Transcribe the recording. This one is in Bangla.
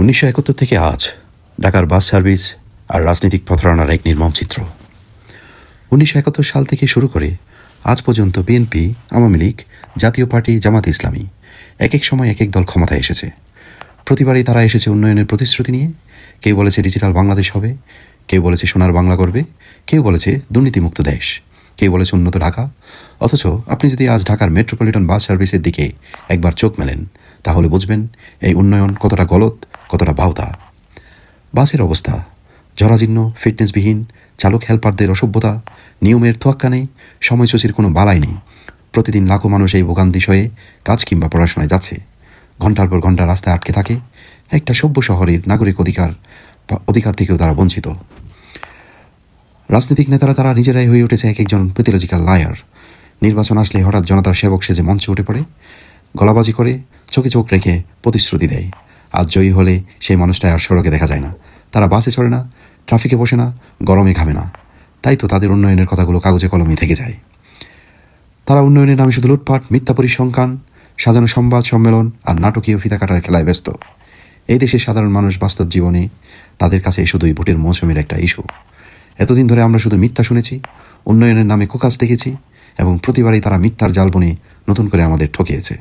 উনিশশো একাত্তর থেকে আজ ঢাকার বাস সার্ভিস আর রাজনৈতিক প্রতারণার এক নির্মম চিত্র। উনিশশো একাত্তর সাল থেকে শুরু করে আজ পর্যন্ত বিএনপি আওয়ামী লীগ, জাতীয় পার্টি, জামাত ইসলামী এক এক সময় এক এক দল ক্ষমতায় এসেছে। প্রতিবারই তারা এসেছে উন্নয়নের প্রতিশ্রুতি নিয়ে। কেউ বলেছে ডিজিটাল বাংলাদেশ হবে, কেউ বলেছে সোনার বাংলা করবে কেউ বলেছে দুর্নীতিমুক্ত দেশ, কেউ বলেছে উন্নত ঢাকা। অথচ আপনি যদি আজ ঢাকার মেট্রোপলিটন বাস সার্ভিসের দিকে একবার চোখ মেলেন, তাহলে বুঝবেন এই উন্নয়ন কতটা গলত কতটা বাউতা? বাসের অবস্থা, জরাজীর্ণ ফিটনেসবিহীন চালক হেল্পারদের অসভ্যতা, নিয়মের তোয়াক্কা নেই, সময়সূচির কোনো বালাই নেই। প্রতিদিন লাখো মানুষ এই ভোগান্তি সয়ে কাজ কিংবা পড়াশোনায় যাচ্ছে। ঘণ্টার পর ঘণ্টা রাস্তায় আটকে থাকে। একটা সভ্য শহরের নাগরিক অধিকার বা অধিকার থেকেও তারা বঞ্চিত। রাজনৈতিক নেতারা তারা নিজেরাই হয়ে উঠেছে এক একজন প্যাথোলজিক্যাল লায়ার নির্বাচন আসলে হঠাৎ জনতার সেবক সেজে মঞ্চে উঠে পড়ে। গলাবাজি করে, চোখে চোখ রেখে প্রতিশ্রুতি দেয়। আজ জয়ী হলে সেই মানুষটা আর সড়কে দেখা যায় না। তারা বাসে চড়ে না, ট্রাফিকে বসে না, গরমে ঘামে না। তাই তো তাদের উন্নয়নের কথাগুলো কাগজে কলমে থেকে যায়। তারা উন্নয়নের নামে শুধু লুটপাট, মিথ্যা পরিসংখ্যান, সাজানো সংবাদ সম্মেলন আর নাটকীয় ফিতা কাটার খেলায় ব্যস্ত। এই দেশের সাধারণ মানুষ বাস্তব জীবনে তাদের কাছে শুধুই ভোটের মৌসুমের একটা ইস্যু। এতদিন ধরে আমরা শুধু মিথ্যা শুনেছি, উন্নয়নের নামে কুকাজ দেখেছি এবং প্রতিবারই তারা মিথ্যার জাল বনে নতুন করে আমাদের ঠকিয়েছে।